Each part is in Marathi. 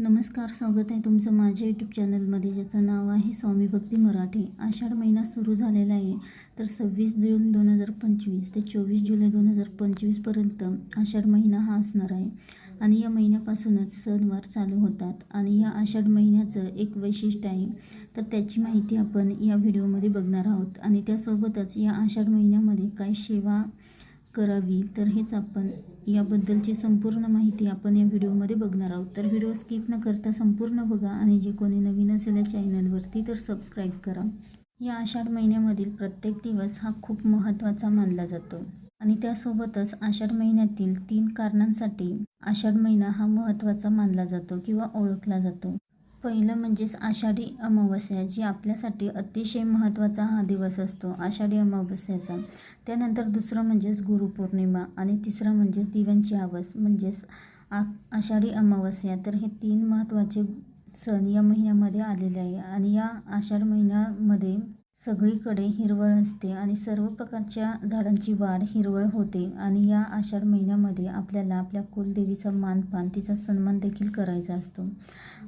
नमस्कार स्वागत आहे तुमचं माझ्या यूट्यूब चॅनलमध्ये ज्याचं नाव आहे स्वामी भक्ती मराठी. आषाढ महिना सुरू झालेला आहे. तर सव्वीस जून दोन हजार पंचवीस ते चोवीस जुलै दोन हजार पंचवीसपर्यंत आषाढ महिना हा असणार आहे. आणि या महिन्यापासूनच सणवार चालू होतात. आणि या आषाढ महिन्याचं एक वैशिष्ट्य आहे. तर त्याची माहिती आपण या व्हिडिओमध्ये बघणार आहोत. आणि त्यासोबतच या आषाढ महिन्यामध्ये काय सेवा करावी तर हेच आपण याबद्दलची संपूर्ण माहिती आपण या व्हिडिओमध्ये बघणार आहोत. तर व्हिडिओ स्किप न करता संपूर्ण बघा आणि जे कोणी नवीन असेल या चॅनलवरती तर सबस्क्राईब करा. या आषाढ महिन्यामधील प्रत्येक दिवस हा खूप महत्त्वाचा मानला जातो. आणि त्यासोबतच आषाढ महिन्यातील तीन कारणांसाठी आषाढ महिना हा महत्त्वाचा मानला जातो किंवा ओळखला जातो. पहिलं म्हणजेच आषाढी अमावस्या जी आपल्यासाठी अतिशय महत्त्वाचा हा दिवस असतो आषाढी अमावस्याचा. त्यानंतर दुसरं म्हणजेच गुरुपौर्णिमा आणि तिसरं म्हणजेच दिव्यांची आवस म्हणजेच आ आषाढी अमावस्या. तर हे तीन महत्त्वाचे सण या महिन्यामध्ये आलेले आहे आणि या आषाढ महिन्यामध्ये सगळीकडे हिरवळ असते आणि सर्व प्रकारच्या झाडांची वाढ हिरवळ होते आणि या आषाढ महिन्यामध्ये आपल्याला आपल्या कुलदेवीचा मानपान तिचा सन्मान देखील करायचा असतो.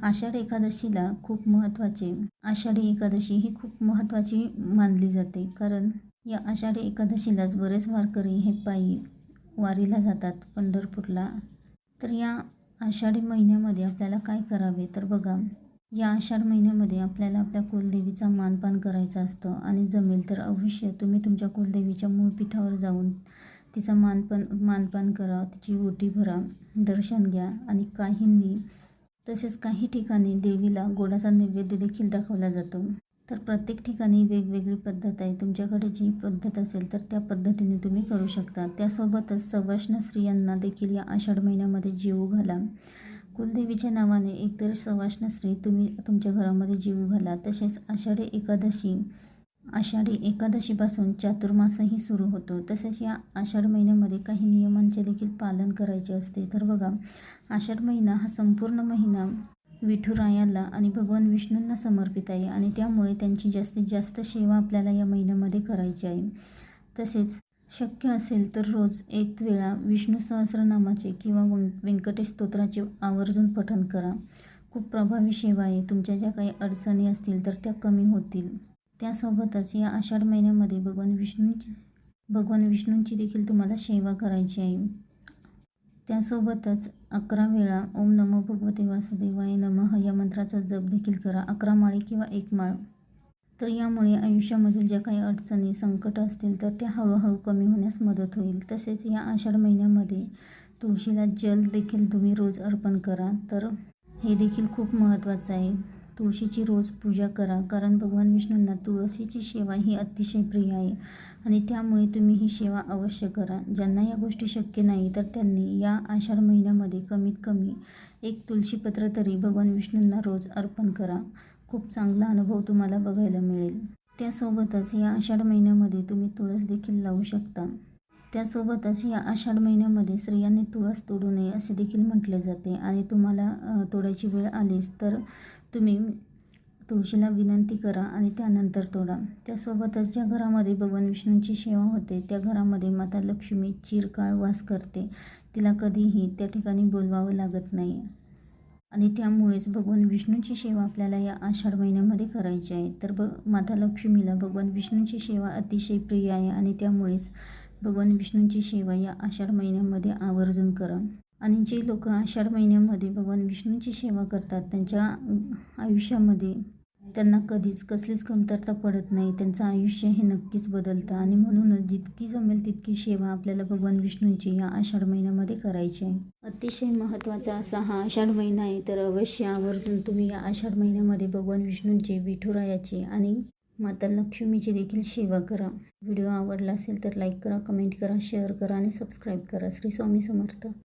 आषाढ एकादशीला खूप महत्त्वाचे आषाढी एकादशी ही खूप महत्त्वाची मानली जाते. कारण या आषाढी एकादशीलाच बरेच वारकरी हे पायी वारीला जातात पंढरपूरला. तर या आषाढी महिन्यामध्ये आपल्याला काय करावे? तर बघा या आषाढ महिन्यामध्ये आपल्याला आपल्या कुलदेवीचा मानपान करायचा असतं आणि जमेल तर अवश्य तुम्ही तुमच्या कुलदेवीच्या मूळ पीठावर जाऊन तिचा मानपान मानपान करा तिची ओटी भरा दर्शन घ्या आणि काहींनी तसेच काही ठिकाणी देवीला गोडाचा नैवेद्य देखील दाखवला जातो. तर प्रत्येक ठिकाणी वेगवेगळी पद्धत आहे. तुमच्याकडे जी पद्धत असेल तर त्या पद्धतीने तुम्ही करू शकता. त्यासोबतच सवाष्ण स्त्रियांना देखील या आषाढ महिन्यामध्ये जीव घाला. कुलदेवीच्या नावाने एकतर सवाष्ण स्त्री तुम्ही तुमच्या घरामध्ये जीव घाला. तसेच आषाढी एकादशी आषाढी एकादशीपासून चातुर्मासही सुरू होतो. तसेच या आषाढ महिन्यामध्ये काही नियमांचे देखील पालन करायचे असते. तर बघा आषाढ महिना हा संपूर्ण महिना विठुरायाला आणि भगवान विष्णूंना समर्पित आहे आणि त्यामुळे त्यांची जास्तीत जास्त सेवा आपल्याला या महिन्यामध्ये करायची आहे. तसेच शक्य असेल तर रोज एक वेळा विष्णू सहस्रनामाचे किंवा वं व्यंकटेश स्तोत्राचे आवर्जून पठण करा. खूप प्रभावी सेवा आहे. तुमच्या ज्या काही अडचणी असतील तर त्या कमी होतील. त्यासोबतच या आषाढ महिन्यामध्ये भगवान विष्णूंची भगवान विष्णूंची देखील तुम्हाला सेवा करायची आहे. त्यासोबतच अकरा वेळा ओम नमो भगवते वासुदेवाय नमः या मंत्राचा जप देखील करा. अकरा माळी किंवा एक माळ. तर यामुळे आयुष्यामधील ज्या काही अडचणी संकट असतील तर त्या हळूहळू कमी होण्यास मदत होईल. तसेच या आषाढ महिन्यामध्ये तुळशीला जल देखील तुम्ही रोज अर्पण करा. तर हे देखील खूप महत्त्वाचं आहे. तुळशीची रोज पूजा करा कारण भगवान विष्णूंना तुळशीची सेवा ही अतिशय प्रिय आहे आणि त्यामुळे तुम्ही ही सेवा अवश्य करा. ज्यांना या गोष्टी शक्य नाही तर त्यांनी या आषाढ महिन्यामध्ये कमीत कमी एक तुळशीपत्र तरी भगवान विष्णूंना रोज अर्पण करा. खूप चांगला अनुभव तुम्हाला बघायला मिळेल. त्यासोबतच या आषाढ महिन्यामध्ये तुम्ही तुळस देखील लावू शकता. त्यासोबतच या आषाढ महिन्यामध्ये स्त्रियांनी तुळस तोडू नये असे देखील म्हटले जाते आणि तुम्हाला तोडायची वेळ आलीच तर तुम्ही तुळशीला विनंती करा आणि त्यानंतर तोडा. त्यासोबतच ज्या घरामध्ये भगवान विष्णूंची सेवा होते त्या घरामध्ये माता लक्ष्मी चिरकाळ वास करते. तिला कधीही त्या ठिकाणी बोलवावं लागत नाही. आणि त्यामुळेच भगवान विष्णूंची सेवा आपल्याला या आषाढ महिन्यामध्ये करायची आहे. तर ब माता लक्ष्मीला भगवान विष्णूंची सेवा अतिशय प्रिय आहे आणि त्यामुळेच भगवान विष्णूंची सेवा या आषाढ महिन्यामध्ये आवर्जून करा. आणि जे लोक आषाढ महिन्यामध्ये भगवान विष्णूंची सेवा करतात त्यांच्या आयुष्यामध्ये त्यांना कधीच कसलीच कमतरता पडत नाही. त्यांचं आयुष्य हे नक्कीच बदलतं आणि म्हणूनच जितकी जमेल तितकी सेवा आपल्याला भगवान विष्णूंची या आषाढ महिन्यामध्ये करायची आहे. अतिशय महत्त्वाचा असा हा आषाढ महिना आहे तर अवश्य आवर्जून तुम्ही या आषाढ महिन्यामध्ये भगवान विष्णूंचे विठुरायाचे आणि माता लक्ष्मीची देखील सेवा करा. व्हिडिओ आवडला असेल तर लाईक करा कमेंट करा शेअर करा आणि सबस्क्राईब करा. श्री स्वामी समर्थ.